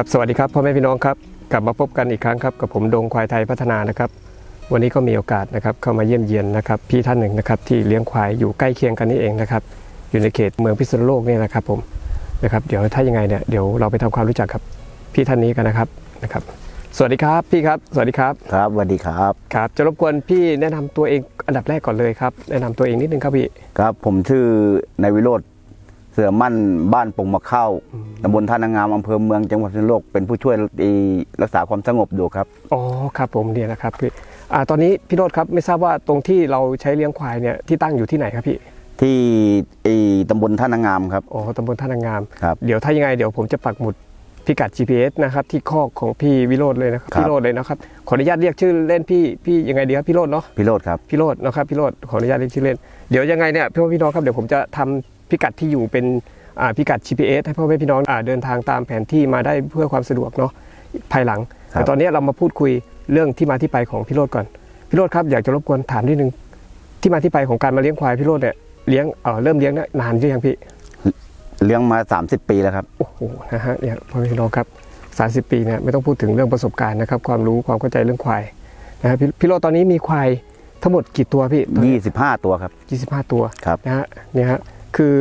ครับสวัสดีครับพ่อแม่พี่น้องครับกลับมาพบกันอีกครั้งครับกับผมดงควายไทยพัฒนานะครับวันนี้ก็มีโอกาสนะครับเข้ามาเยี่ยมเยียนนะครับพี่ท่านหนึ่งนะครับที่เลี้ยงควายอยู่ใกล้เคียงกันนี่เองนะครับอยู่ในเขตเมืองพิษณุโลกเนี่ยนะครับผมนะครับเดี๋ยวถ้ายังไงเนี่ยเดี๋ยวเราไปทำความรู้จักกับพี่ท่านนี้กันนะครับนะครับ สวัสดีครับพี่ครับ สวัสดีครับครับสวัสดีครับครับ จะรบกวนพี่แนะนำตัวเองอันดับแรกก่อนเลยครับแนะนำตัวเองนิดนึงครับพี่ครับผมชื่อนายวิโรธ เสือมั่นบ้านปงมะเข้าตำบลท่านางามอำเภอเมืองจังหวัดพิษณุโลกเป็นผู้ช่วยรักษาความสงบอยู่ครับอ๋อครับผมเนี่ยนะครับพี่อ่าตอนนี้พี่โรดครับไม่ทราบว่าตรงที่เราใช้เลี้ยงควายเนี่ยที่ตั้งอยู่ที่ไหนครับพี่ ที่ไอ้ตำบลท่านางามครับอ๋อตำบลท่านางามครับเดี๋ยวถ้ายังไงเดี๋ยวผมจะปักหมุดพิกัด GPS นะครับที่คอกของพี่วิโรธเลยนะครับครับพี่โรธเลยนะครับขออนุญาตเรียกชื่อเล่นพี่พี่ยังไงดีครับพี่โรธเนาะพิโรธครับพี่โรธนะครับพี่โรธขออนุญาตเรียกชื่อเล่นเดี๋ยวยังไงเนี่ยพี่พ่อพี่น้องครับเดี๋ยวผมจะทำ พิกัดที่อยู่เป็นอ่าพิกัด GPS ให้พ่อแม่พี่น้องอ่าเดินทางตามแผนที่มาได้เพื่อความสะดวกเนาะภายหลังครับแต่ตอนนี้เรามาพูดคุยเรื่องที่มาที่ไปของพี่โรธก่อนพี่โรธครับอยากจะรบกวนถามนิดนึงที่มาที่ไปของการมาเลี้ยงควายพี่โรธเนี่ยเลี้ยงเอ่อเริ่มเลี้ยงเนี่ยนานหรือยังพี่เลี้ยงมา 30 ปีแล้วครับโอ้โหนะฮะเนี่ยพ่อแม่พี่น้องครับสาสิปีเนี่ยไม่ต้องพูดถึงเรื่องประสบการณ์นะครับความรู้ความเข้าใจเรื่องควายนะฮะพี่พี่โรจน์ตอนนี้มีควายทั้งหมดกี่ตัวพี่ตอนนี้25 ตัวครับยี่สิบห้าตัวครับนะฮะเนี่ยฮะ คือ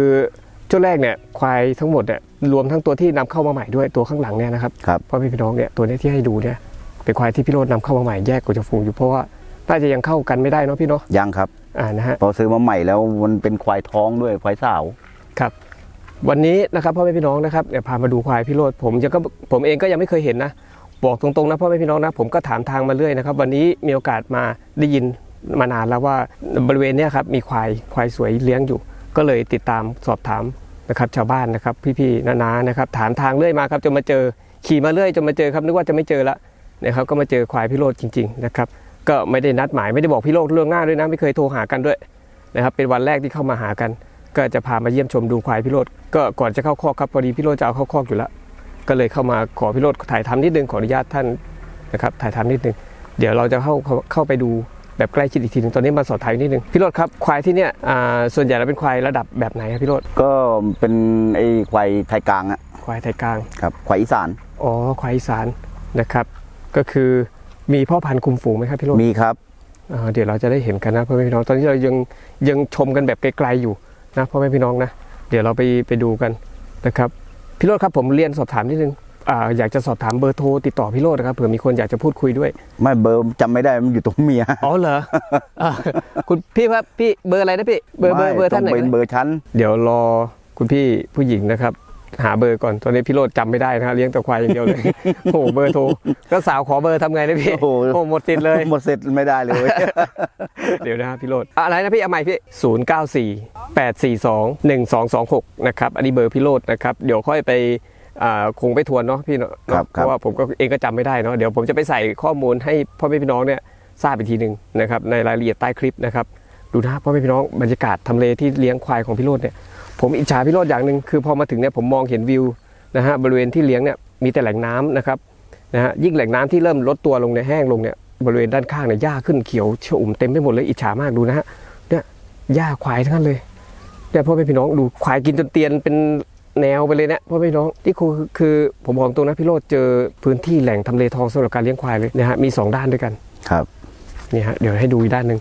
ช่วงแรกเนี่ยควายทั้งหมดเนี่ยรวมทั้งตัวที่นำเข้ามาใหม่ด้วยตัวข้างหลังเนี่ยนะครับครับพ่อแม่พี่น้องเนี่ยตัวเนี้ที่ให้ดูเนี่ยเป็นควายที่พี่โรจน์นำเข้ามาใหม่แยกออกจากฝูงอยู่เพราะว่าน่าจะยังเข้ากันไม่ได้เนาะพี่เนาะยังครับอ่านะฮะพอซื้อมาใหม่แล้วมันเป็นควายท้องด้วยควายสาวครับ วันนี้นะครับพ่อแม่พี่น้องนะครับเดี๋ยวพามาดูควายพี่โรดผมจะก็ผมเองก็ยังไม่เคยเห็นนะบอกตรงๆนะพ่อแม่พี่น้องนะผมก็ถามทางมาเรื่อยนะครับ วันนี้มีโอกาสมาได้ยินมานานแล้วว่าบริเวณเนี้ยครับมีควายควายสวยเลี้ยงอยู่ ก็เลยติดตามสอบถามนะครับชาวบ้านนะครับ พี่ๆนาๆนะครับถามทางเรื่อยมาครับจนมาเจอขี่มาเรื่อยจนมาเจอครับนึกว่าจะไม่เจอละนะครับก็มาเจอควายพี่โรดจริงๆนะครับก็ไม่ได้นัดหมายไม่ได้บอกพี่โรดเรื่องหน้าด้วยนะไม่เคยโทรหากันด้วยนะครับเป็นวันแรกที่เข้ามาหากัน ก็จะพามาเยี่ยมชมดูควายพี่โรดก็ก่อนจะเข้าคอกครับพอดีพี่โรดจะเอาเข้าคอกอยู่แล้วก็เลยเข้ามาขอพี่โรดถ่ายทำนิดนึงขออนุญาตท่านนะครับถ่ายทำนิดนึงเดี๋ยวเราจะเข้าเข้าไปดู แบบใกล้ชิดอีกทีหนึงตอนนี้มาสอบถามนิดนึงพี่โรดครับควายที่เนี่ยอ่าส่วนใหญ่แล้วเป็นควายระดับแบบไหนครับพี่โรดก็เป็นไอ้ควายไทยกลางอะควายไทยกลางครับควายอีสานอ๋อควายอีสานนะครับ ก็คือมีพ่อพันธุ์คุมฝูงไหมครับพี่โรดมีครับอ่าเดี๋ยวเราจะได้เห็นกันนะพ่อแม่พี่น้องตอนนี้เรายังยังชมกันแบบไกลๆอยู่นะพ่อแม่พี่น้องนะ เดี๋ยวเราไปไปดูกันนะครับพี่โรดครับผมเรียนสอบถามนิดนึง อ่าอยากจะสอบถามเบอร์โทรติดต่อพี่โรดนะครับเผื่อมีคนอยากจะพูดคุยด้วย ไม่เบอร์จำไม่ได้มันอยู่ตรงเมียอ๋อเหรออ่าคุณพี่ครับพี่เบอร์อะไรนะพี่เบอร์เบอร์เบอร์ท่านไหนไม่ต้องเป็นนะเบอร์ชั้น เดี๋ยวรอคุณพี่ผู้หญิงนะครับ หาเบอร์ก่อนตอนนี้พี่โรดจำไม่ได้นะครับเลี้ยงแต่ควายอย่างเดียวเลย โอ้โหเบอร์โทรก็สาวขอเบอร์ทำไงนะพี่โอ้โห โอ้หมดติดเลย หมดเสร็จไม่ได้เลย เดี๋ยวนะครับพี่โรดอะไรนะพี่เอาใหม่พี่ศูนย์เก้าสี่แปดสี่สองหนึ่งสองสองหกนะครับ อันนี้เบอร์พี่โรดนะครับ เดี๋ยวค่อยไปอ่า คงไปทวนเนาะพี่เนาะครับเพราะว่าผมก็เองก็จำไม่ได้เนาะเดี๋ยวผมจะไปใส่ข้อมูลให้พ่อแม่พี่น้องเนี่ยทราบอีกทีหนึ่งนะครับในรายละเอียดใต้คลิปนะครับดูนะพ่อแม่พี่น้องบรรยากาศทำเลที่เลี้ยงควายของพี่โรดเนี่ยผมอิจฉาพี่โรดอย่างหนึ่งคือพอมาถึงเนี่ยผมมองเห็นวิวนะฮะบริเวณที่เลี้ยงเนี่ยมีแต่แหล่งน้ำนะครับนะฮะยิ่งแหล่งน้ำที่เริ่มลดตัวลงเนี่ยแห้งลงเนี่ยบริเวณด้านข้างเนี่ยหญ้าขึ้นเขียวชอุ่มเต็มไปหมดเลยอิจฉามากดูนะฮะเนี่ยหญ้าควายทั้งนั้นเลยเนี่ยพ่อแม่พี่น้องดูควายกินจนเตียนเป็น แนวไปเลยเนี่ยพ่อแม่พี่น้องที่คือคือผมบอกตรงนะพี่โรดเจอพื้นที่แหล่งทำเลทองสำหรับการเลี้ยงควายเลยนะฮะมีสองด้านด้วยกันครับนี่ฮะเดี๋ยวให้ดูอีกด้านหนึ่ง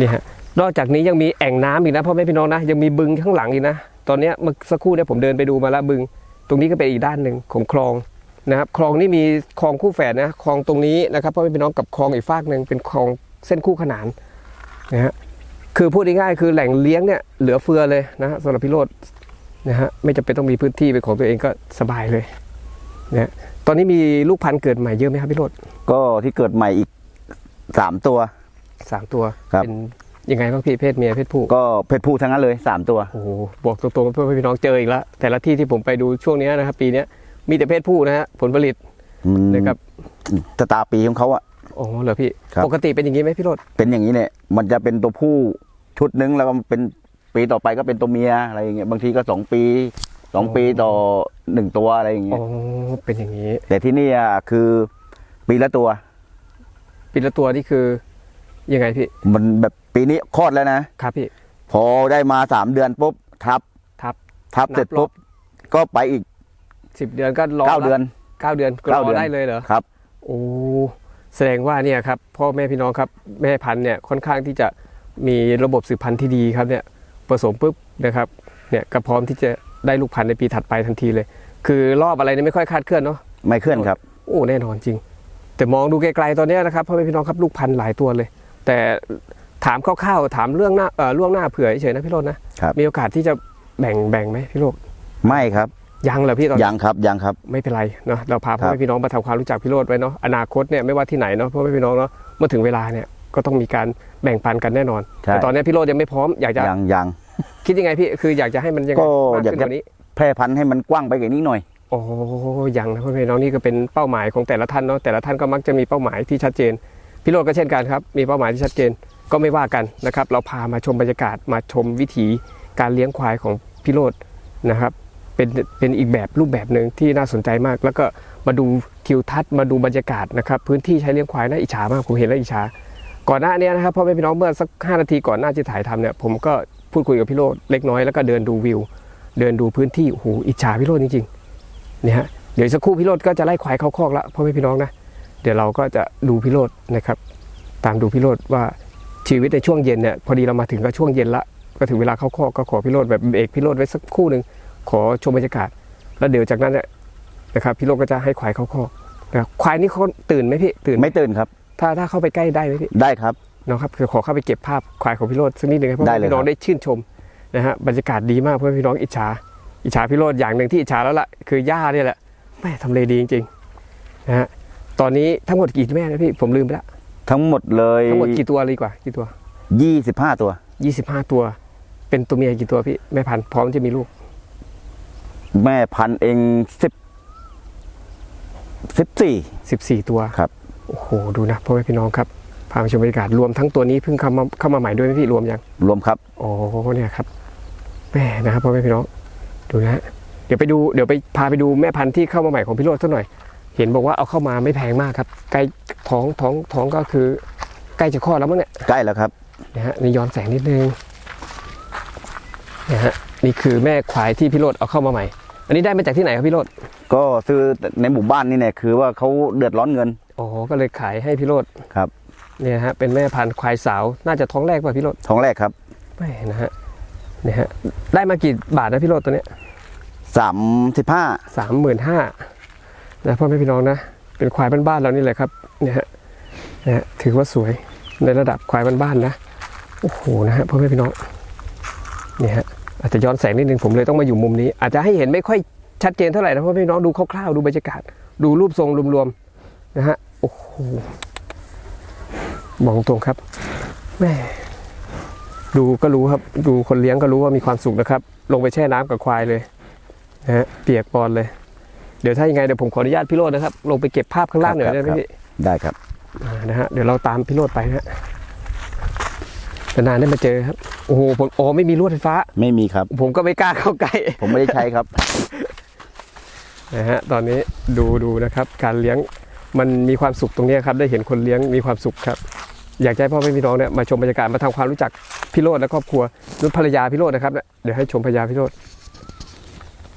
นี่ฮะนอกจากนี้ยังมีแอ่งน้ำอีกนะพ่อแม่พี่น้องนะยังมีบึงข้างหลังอีกนะตอนเนี้ยเมื่อสักครู่เนี่ยผมเดินไปดูมาแล้วบึง ตรงนี้ก็เป็นอีกด้านหนึ่งของคลองนะครับคลองนี่มีคลองคู่แฝดนะคลองตรงนี้นะครับพ่อแม่พี่น้องกับคลองอีกฝากหนึ่งเป็นคลองเส้นคู่ขนานนะฮะคือพูดง่ายๆคือแหล่งเลี้ยงเนี่ยเหลือเฟือเลยนะฮะสำหรับพี่โรด นะฮะไม่จำเป็นต้องมีพื้นที่เป็นของตัวเองก็สบายเลยนะฮะตอนนี้มีลูกพันธุ์เกิดใหม่เยอะไหมครับพี่โรดก็ที่เกิดใหม่อีกสามตัว สามตัวครับ เป็นยังไงบ้างพี่เพศเมียเพศผู้ก็เพศผู้ทั้งนั้นเลยสามตัว โอ้โหบอกตรงๆเพื่อนพี่น้องเจออีกแล้วแต่ละที่ที่ผมไปดูช่วงเนี้ยนะครับปีเนี้ยมีแต่เพศผู้นะฮะผลผลิตมันนะครับสตาร์ปีของเขาอะ โอ้โหเหรอพี่ครับ ปกติเป็นอย่างนี้ไหมพี่โรดเป็นอย่างนี้เนี่ยมันจะเป็นตัวผู้ชุดหนึงแล้วก็เป็น ปีต่อไปก็เป็นตัวเมียอะไรอย่างเงี้ยบางทีก็สองปีสองปีต่อหนึ่งตัวอะไรอย่างเงี้อ๋ยอเป็นอย่างนี้ แต่ที่นี่อะคือปีละตัว ปีละตัวนี่คือยังไงพี่มันแบบปีนี้คลอดแล้วนะครับพี่ พอได้มาสามเดือนปุ๊บทับทับ ทับเสร็จนับรอบปุ๊บก็ไปอีกสิบเดือนก็รอเก้าเดือน เก้าเดือนก็รเก้าอเดือน ได้เลยเหรอ ครับ โอ้แสดงว่าเนี่ยครับพ่อแม่พี่น้องครับแม่พันธุ์เนี่ยค่อนข้างที่จะมีระบบสืบพันธุ์ที่ดีครับเนี่ย ผสมปุ๊บนะครับเนี่ยก็พร้อมที่จะได้ลูกพันธุ์ในปีถัดไปทันทีเลย คือรอบอะไรเนี่ยไม่ค่อยคาดเคลื่อนเนาะไม่เคลื่อนครับ โอ้แน่นอนจริง แต่มองดูไกลๆตอนเนี้ยนะครับพ่อแม่พี่น้องครับลูกพันธุ์หลายตัวเลย แต่ถามคร่าวๆถามเรื่องหน้าเอ่อล่วงหน้าเผื่อเฉยๆนะพี่โรจน์นะครับมีโอกาสที่จะแบ่งแบ่งไหมพี่โรจน์ไม่ครับยังเหรอพี่ตอนยังครับยังครับ ไม่เป็นไรเนาะเราพาพ่อครับแม่พี่น้องมาทำความรู้จักพี่โรจน์ไว้เนาะอนาคตเนี่ยไม่ว่าที่ไหนเนาะพ่อแม่พี่น้องเนาะเมื่อถึงเวลาเนี่ยก็ต้องมีการ แบ่งปันกันแน่นอน ใช่ แต่ตอนนี้พี่โรจน์ยังไม่พร้อมอยากจะยังยังคิดยังไงพี่คืออยากจะให้มันยังไงก็มากอยากขึ้นจะกว่านี้แพร่พันธุ์ให้มันกว้างไปกว่านี้หน่อย โอ้ยังนะพ่อแม่พี่น้องนี่ก็เป็นเป้าหมายของแต่ละท่านเนาะแต่ละท่านก็มักจะมีเป้าหมายที่ชัดเจน พี่โรดก็เช่นกันครับ มีเป้าหมายที่ชัดเจนก็ไม่ว่ากันนะครับ เราพามาชมบรรยากาศมาชมวิถีการเลี้ยงควายของพี่โรดนะครับ เป็นเป็นอีกแบบรูปแบบหนึ่งที่น่าสนใจมาก แล้วก็มาดูทิวทัศน์มาดูบรรยากาศนะครับ พื้นที่ใช้เลี้ยงควายน่าอิจฉามากผมเห็นแล้วอิจฉา ก่อนหน้านี้นะครับพ่อแม่พี่น้องเมื่อสักห้านาทีก่อนหน้าที่ถ่ายทำเนี่ยผมก็พูดคุยกับพี่โรดเล็กน้อยแล้วก็เดินดูวิว เดินดูพื้นที่โอ้โหอิจฉาพี่โรดจริงๆเนี่ยฮะเดี๋ยวสักครู่พี่โรดก็จะไล่ควายเข้าคอกล้วพ่อแม่พี่น้องนะเดี๋ยวเราก็จะดูพี่โรดนะครับตามดูพี่โรดว่าชีวิตในช่วงเย็นเนี่ยพอดีเรามาถึงก็ช่วงเย็นละก็ถึงเวลาเข้าคอกก็ขอพี่โรดแบบเบรกพี่โรดไว้สักครู่หนึ่งขอชมบรรยากาศ แล้วเดี๋ยวจากนั้นเนี่ยนะครับพี่โรดก็จะให้ควายเข้าคอกนะควายนี่เขาตื่นไหมพี่ตื่นไม่ตื่นครับ ถ้าถ้าเข้าไปใกล้ได้ไหมพี่ได้ครับเนาะครับคือขอเข้าไปเก็บภาพควายของพี่โรดสักนิดหนึ่งให้พ่อได้แม่เลยพี่น้องครับได้ชื่นชมนะฮะบรรยากาศดีมากเพื่อนพี่น้องอิจฉาอิจฉาพี่โรดอย่างหนึ่งที่อิจฉาแล้วล่ะคือหญ้าเนี่ยแหละแม่ทำเลดีจริงๆนะฮะตอนนี้ทั้งหมดกี่แม่นะพี่ผมลืมไปละทั้งหมดเลยทั้งหมดกี่ตัวเลยดีกว่ากี่ตัวยี่สิบห้าตัว25ตัว เป็นตัวเมียกี่ตัวพี่แม่พันธุ์พร้อมจะมีลูก แม่พันธุ์เองสิบสิบสี่14ตัวครับ โอ้โหดูนะพ่อแม่พี่น้องครับพาไปชมบรรยากาศรวมทั้งตัวนี้เพิ่งเข้ามาเข้ามาใหม่ด้วยไหมพี่รวมยังรวมครับโอ้เนี่ยครับแม่นะครับพ่อแม่พี่น้องดูนะฮะเดี๋ยวไปดูเดี๋ยวไปพาไปดูแม่พันธุ์ที่เข้ามาใหม่ของพี่โรดสักหน่อย เห็นบอกว่าเอาเข้ามาไม่แพงมากครับใกล้ท้องท้องท้องก็คือใกล้จะคลอดแล้วมั้งเนี่ยใกล้แล้วครับนะฮะนี่ย้อนแสงนิดนึงนะฮะนี่คือแม่ควายที่พี่โรดเอาเข้ามาใหม่ อันนี้ได้มาจากที่ไหนครับพี่โรดก็ซื้อในหมู่บ้านนี่เนี่ยคือว่าเขาเดือดร้อนเงิน อ๋อก็เลยขายให้พี่โรดครับเนี่ยฮะเป็นแม่พันธุ์ควายสาวน่าจะท้องแรกป่ะพี่โรดท้องแรกครับไม่นะฮะเนี่ยฮะได้มากี่บาทนะพี่โรดตัวเนี้ยสามสิบห้าสามหมื่นห้านะพ่อแม่พี่น้องนะเป็นควายบ้านๆเรานี่แหละครับเนี่ยฮะนะฮะถือว่าสวยในระดับควายบ้านๆนะโอ้โหนะฮะพ่อแม่พี่น้องเนี่ยฮะอาจจะย้อนแสงนิดนึงผมเลยต้องมาอยู่มุมนี้ อาจจะให้เห็นไม่ค่อยชัดเจนเท่าไหร่นะพ่อแม่พี่น้องดูคร่าวๆดูบรรยากาศ ดูรูปทรงรวมๆนะฮะโอ้โหบอกตรงครับแม่ดูก็รู้ครับ ดูคนเลี้ยงก็รู้ว่ามีความสุขนะครับ ลงไปแช่น้ำกับควายเลยนะฮะเปียกปอนเลย เดี๋ยวถ้ายังไงเดี๋ยวผมขออนุญาตพี่โรจน์นะครับ ลงไปเก็บภาพข้างล่างหน่อยได้ไหมพี่ได้ครับอ่านะฮะเดี๋ยวเราตามพี่โรจน์ไปนะฮะนานๆได้มาเจอครับโอ้โหผมอ๋อไม่มีลวดไฟฟ้า ไม่มีครับ ผมก็ไม่กล้าเข้าใกล้ผมไม่ได้ใช้ครับนะฮะตอนนี้ดูดูนะครับ การเลี้ยง มันมีความสุขตรงเนี้ยครับได้เห็นคนเลี้ยงมีความสุขครับอยากจะให้พ่อแม่พี่น้องเนี่ยมาชมบรรยากาศมาทำความรู้จักพี่โรดและครอบครัวนุ่นภรรยาพี่โรดนะครับเนี่ยเดี๋ยวให้ชมภรรยาพี่โรด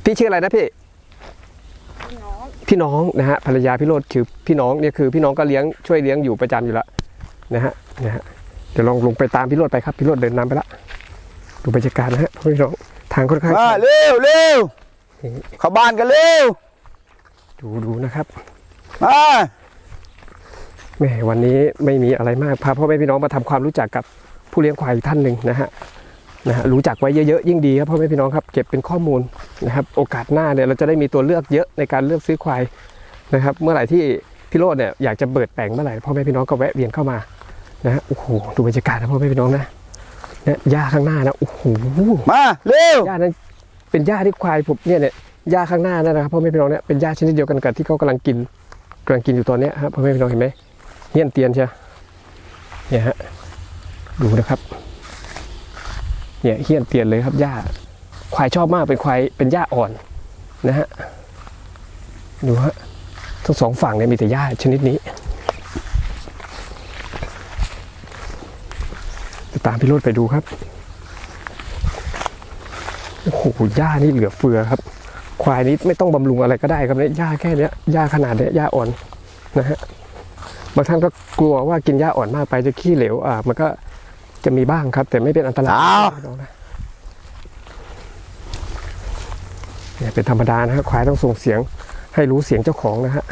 พี่ชื่ออะไรนะพี่น้องพี่น้องนะฮะภรรยาพี่โรดคือพี่น้องเนี่ยคือพี่น้องก็เลี้ยงช่วยเลี้ยงอยู่ประจำอยู่แล้วนะฮะนะฮะเดี๋ยวลองลงไปตามพี่โรดไปครับพี่โรดเดินนำไปละดูบรรยากาศนะฮะพี่น้องทางค่อนข้างมาเร็วเร็วเข้าบ้านกันเร็วดูดูนะครับ มาแหม่วันนี้ไม่มีอะไรมากพาพ่อแม่พี่น้องมาทำความรู้จักกับผู้เลี้ยงควายอีกท่านหนึ่งนะฮะนะฮะรู้จักไว้เยอะๆยิ่งดีครับพ่อแม่พี่น้องครับเก็บเป็นข้อมูลนะครับ โอกาสหน้าเนี่ยเราจะได้มีตัวเลือกเยอะในการเลือกซื้อควายนะครับ เมื่อไหร่ที่พี่โรดเนี่ยอยากจะเปิดแปลงเมื่อไหร่พ่อแม่พี่น้องก็แวะเวียนเข้ามานะฮะโอ้โหดูบรรยากาศนะพ่อแม่พี่น้องนะเนี่ยหญ้าข้างหน้านะโอ้โหมาเร็วหญ้านั้นเป็นหญ้าที่ควายผมเนี่ยเนี่ยหญ้าข้างหน้านั่นนะครับพ่อแม่พี่น้องเนี่ยเป็นหญ้าชนิดเดียวกันกับที่เขากำลังกิน กำลังกินอยู่ตอนนี้ครับพ่อแม่พี่น้องเห็นไหมเฮี้ยนเตียนใช่เนี่ยฮะดูนะครับเนี่ยเฮี้ยนเตียนเลยครับหญ้าควายชอบมากเป็นควายเป็นหญ้าอ่อนนะฮะดูฮะทั้งสองฝั่งเนี่ยมีแต่หญ้าชนิดนี้จะตามพี่โรดไปดูครับโอ้โหหญ้านี่เหลือเฟือครับ ควายนี้ไม่ต้องบำรุงอะไรก็ได้ครับเนี่ยหญ้าแค่เนี้ยหญ้าขนาดเนี้ยหญ้าอ่อนนะฮะบางท่านก็กลัวว่ากินหญ้าอ่อนมากไปจะขี้เหลวอ่ามันก็จะมีบ้างครับ แต่ไม่เป็นอันตรายไม่ต้องนะเนี่ยเป็นธรรมดานะฮะควายต้องส่งเสียงให้รู้เสียงเจ้าของนะฮะ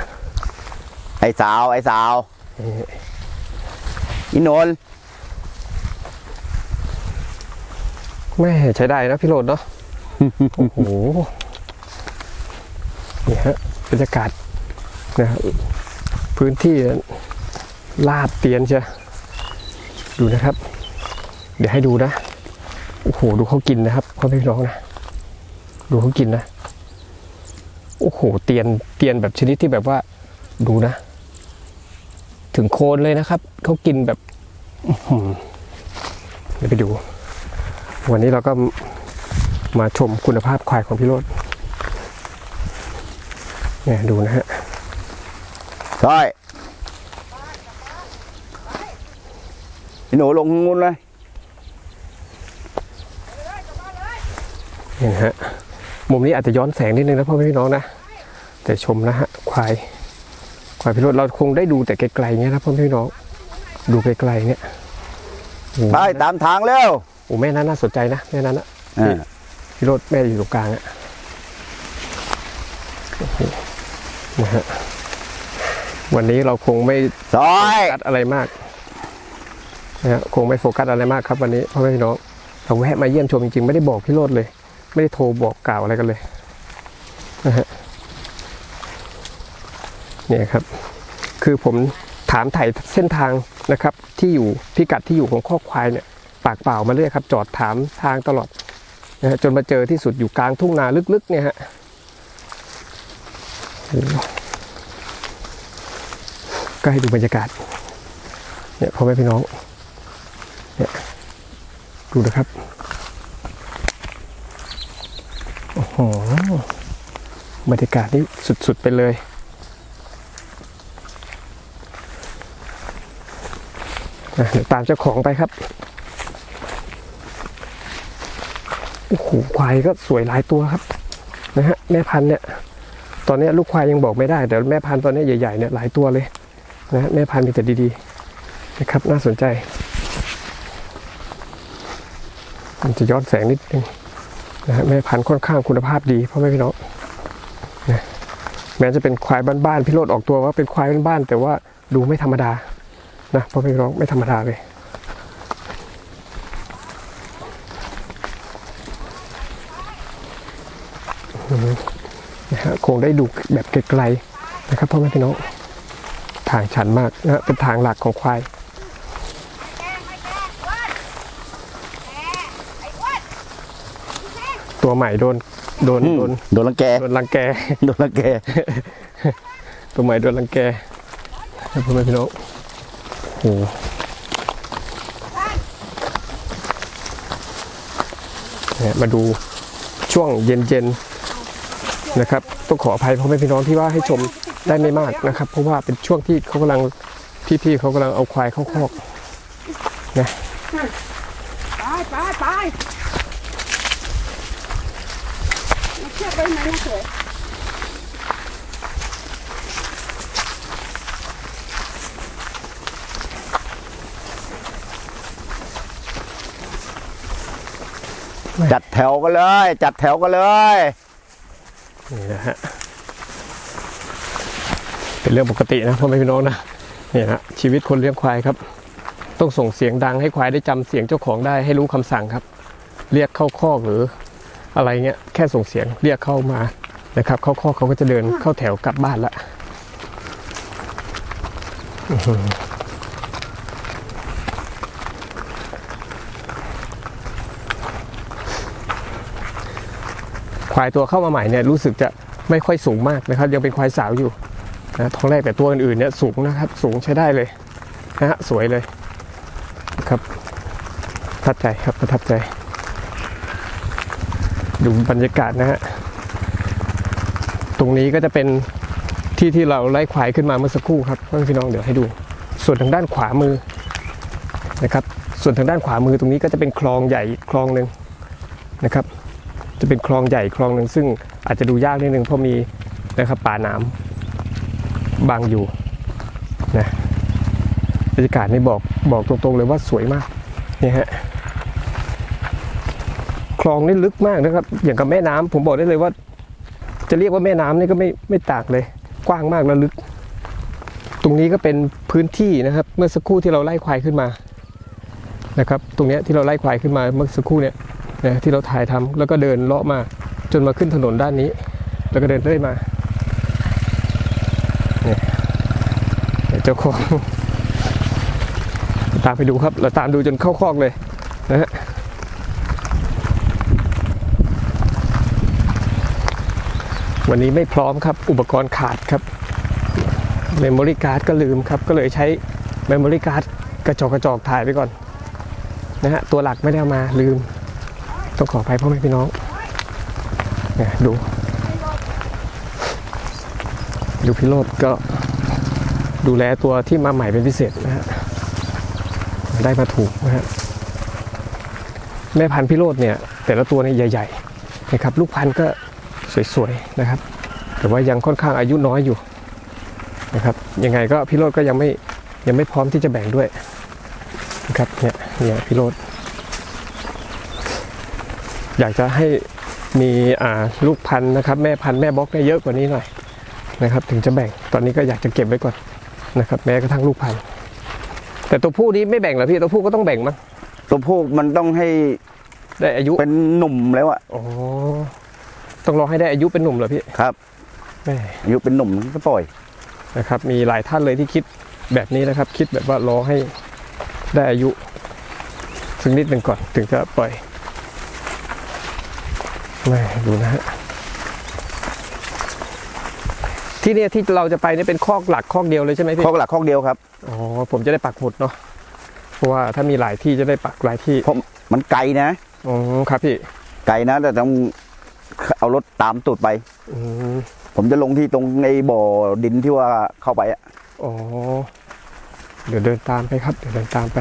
ไอ้สาวไอ้สาวอีโนนแม่ใช้ได้นะพี่โรดเนาะ โอ้โห นี่ฮะบรรยากาศนะครับพื้นที่ลาดเตียนใช่ดูนะครับ เดี๋ยวให้ดูนะโอ้โหดูเขากินนะครับพ่อแม่พี่น้องนะดูเขากินนะโอ้โหเตียนเตียนแบบชนิดที่แบบว่าดูนะ ถึงโคนเลยนะครับเขากินแบบเดี๋ยวไปดู วันนี้เราก็มาชมคุณภาพควายของพี่โรด เนี่ยดูนะฮะใช่อีหนูลงงูนเลยนี่นะฮะ มุมนี้อาจจะย้อนแสงนิดนึงนะพ่อแม่พี่น้องนะ แต่ชมนะฮะ ควาย ควายพี่โรดเราคงได้ดูแต่ไกลๆเนี้ยนะพ่อแม่พี่น้อง ดูไกลๆเนี่ยโอ้โหไปตามทางเร็ว โอ้แม่นั้นน่าสนใจนะแม่นั้นนะอ่าพี่โรดแม่อยู่ตรงกลางอะโอ้โห นะฮะวันนี้เราคงไม่ซอโฟยกัสอะไรมากนะฮะคงไม่โฟกัสอะไรมากครับวันนี้พ่อแม่พี่น้องเราแวะมาเยี่ยมชมจริงๆ ไม่ได้บอกพี่โรดเลย ไม่ได้โทรบอกกล่าวอะไรกันเลยนะฮะเนี่ยครับ คือผมถามถ่ายเส้นทางนะครับ ที่อยู่พิกัดที่อยู่ของข้อควายเนี่ย ปากเปล่ามาเรื่อยครับ จอดถามทางตลอดนะฮะจนมาเจอที่สุดอยู่กลางทุ่งนาลึกๆเนี่ยฮะโอ้โห ก็ให้ดูบรรยากาศ เนี่ยพ่อแม่พี่น้อง เนี่ยดูนะครับ โอ้โห บรรยากาศนี่สุดๆไปเลย เดี๋ยวตามเจ้าของไปครับ โอ้โหควายก็สวยหลายตัวครับ นะฮะ แม่พันธุ์เนี่ย ตอนนี้ลูกควายยังบอกไม่ได้แต่แม่พันธุ์ตอนนี้ใหญ่ๆเนี่ยหลายตัวเลยนะแม่พันธุ์มีแต่ดีๆนะครับน่าสนใจ มันจะย้อนแสงนิดนึงนะฮะแม่พันธุ์ค่อนข้างคุณภาพดีพ่อแม่พี่น้องนะแม้จะเป็นควายบ้านๆพี่โรดออกตัวว่าเป็นควายบ้านๆแต่ว่าดูไม่ธรรมดานะพ่อแม่พี่น้องไม่ธรรมดาเลยอืมนะฮะ คงได้ดูแบบไกลๆนะครับพ่อแม่พี่น้องทางชันมากนะฮะเป็นทางหลักของควายแกล้งไม่แกล้งอ้วนแกไอ้อ้วนตัวใหม่โดนโดนอืมโดนโดนรังแกโดนรังแกโดนรังแก ตัวใหม่โดนรังแกนะพ่อแม่พี่น้องโอ้โหเนี่ยมาดูช่วงเย็นๆนะครับ ต้องขออภัยพ่อแม่พี่น้องที่ว่าให้ชมได้ไม่มากนะครับ เพราะว่าเป็นช่วงที่เขากำลังพี่ๆเขากำลังเอาควายเข้าคอกนะไปไปไปมาเชือกไปไหนนะเสือจัดแถวกันเลย จัดแถวกันเลย นี่นะฮะ เป็นเรื่องปกตินะพ่อแม่พี่น้องนะเนี่ยนะชีวิตคนเลี้ยงควายครับ ต้องส่งเสียงดังให้ควายได้จำเสียงเจ้าของได้ให้รู้คำสั่งครับ เรียกเข้าคอกหรืออะไรเงี้ยแค่ส่งเสียงเรียกเข้ามานะครับเข้าคอกเขาก็จะเดินเข้าแถวกลับบ้านละอื้อหือ ควายตัวเข้ามาใหม่เนี่ยรู้สึกจะไม่ค่อยสูงมากนะครับ ยังเป็นควายสาวอยู่นะท้องแรกแต่ตัวอื่นๆเนี่ยสูงนะครับ สูงใช้ได้เลยนะฮะสวยเลยครับประทับใจครับประทับใจ ดูบรรยากาศนะฮะตรงนี้ก็จะเป็นที่ที่เราไล่ควายขึ้นมาเมื่อสักครู่ครับพี่น้องเดี๋ยวให้ดู ส่วนทางด้านขวามือนะครับ ส่วนทางด้านขวามือตรงนี้ก็จะเป็นคลองใหญ่คลองหนึ่งนะครับ จะเป็นคลองใหญ่คลองหนึ่งซึ่งอาจจะดูยากนิดนึงเพราะมีนะครับป่าหนาบางอยู่นะบรรยากาศนี่บอกบอกตรงๆเลยว่าสวยมากนี่ฮะคลองนี่ลึกมากนะครับ อย่างกับแม่น้ำผมบอกได้เลยว่า จะเรียกว่าแม่น้ำนี่ก็ไม่ไม่ต่างเลย กว้างมากและลึก ตรงนี้ก็เป็นพื้นที่นะครับ เมื่อสักครู่ที่เราไล่ควายขึ้นมานะครับ ตรงนี้ที่เราไล่ควายขึ้นมาเมื่อสักครู่เนี่ย ที่เราถ่ายทำแล้วก็เดินเลาะมาจนมาขึ้นถนนด้านนี้ แล้วก็เดินเรื่อยมาเนี่ยเจ้าของตามไปดูครับ เราตามดูจนเข้าคอกเลยนะฮะวันนี้ไม่พร้อมครับ อุปกรณ์ขาดครับเมมโมรี่การ์ดก็ลืมครับ ก็เลยใช้เมมโมรี่การ์ดกระจอกกระจอกถ่ายไปก่อนนะฮะตัวหลักไม่ได้มาลืม ต้องขออภัยพ่อแม่พี่น้องเนี่ยดู ดูพิโรธก็ดูแลตัวที่มาใหม่เป็นพิเศษนะฮะได้มาถูกนะฮะแม่พันธุ์พิโรธเนี่ย แต่ละตัวเนี่ยใหญ่ๆนะครับลูกพันธุ์ก็สวยๆนะครับ แต่ว่ายังค่อนข้างอายุน้อยอยู่นะครับยังไงก็พี่โรดก็ยังไม่ยังไม่พร้อมที่จะแบ่งด้วยนะครับเนี่ยเนี่ยพี่โรด อยากจะให้มีอ่าลูกพันธุ์นะครับแม่พันธุ์แม่บล็อกเนี่ยเยอะกว่านี้หน่อยนะครับ ถึงจะแบ่งตอนนี้ก็อยากจะเก็บไว้ก่อนนะครับ แม้กระทั่งลูกพันธุ์แต่ตัวผู้นี้ไม่แบ่งเหรอพี่ตัวผู้ก็ต้องแบ่งมั้งตัวผู้มันต้องให้ได้อายุเป็นหนุ่มแล้วอะอ๋อต้องรอให้ได้อายุเป็นหนุ่มเหรอพี่ครับแม่อายุเป็นหนุ่มก็ปล่อยนะครับ มีหลายท่านเลยที่คิดแบบนี้นะครับ คิดแบบว่ารอให้ได้อายุสักนิดหนึ่งก่อนถึงจะปล่อย แม่ดูนะฮะที่เนี่ยที่เราจะไปเนี่ยเป็นคอกหลักคอกเดียวเลยใช่ไหมพี่ข้อหลักข้อเดียวครับอ๋อผมจะได้ปักหมุดเนาะเพราะว่าถ้ามีหลายที่จะได้ปักหลายที่เพราะมันไกลนะ อ๋อครับพี่ไกลนะแต่ต้องเอารถตามตูดไป อืมผมจะลงที่ตรงในบ่อดินที่ว่าเข้าไปอะอ๋อเดี๋ยวเดินตามไปครับ เดี๋ยวเดินตามไป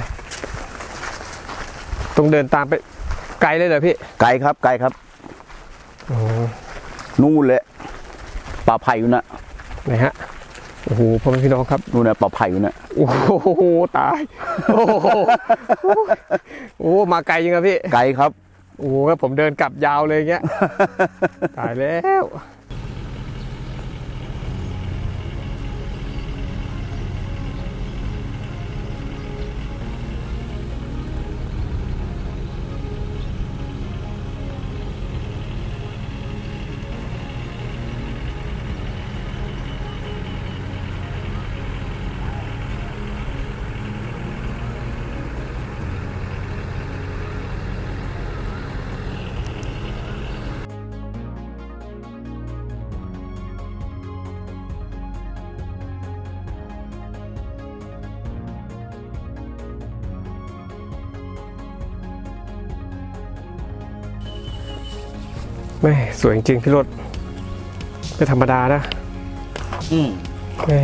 ต้องเดินตามไป ไกลเลยเหรอพี่ไกลครับไกลครับ อ๋อนู่นเลยป่าไผ่อยู่นะไหนฮะโอ้โหพ่อแม่พี่น้องครับนู่นนะป่าไผ่อยู่นะโอ้โหตายโอ้โหโอ้โหมาไกลจริงครับพี่ไกลครับโอ้โหครับผมเดินกลับยาวเลยอย่างเงี้ยตายแล้ว ม่สวยจริงๆพี่รถไม่ธรรมดานะ อืมแม่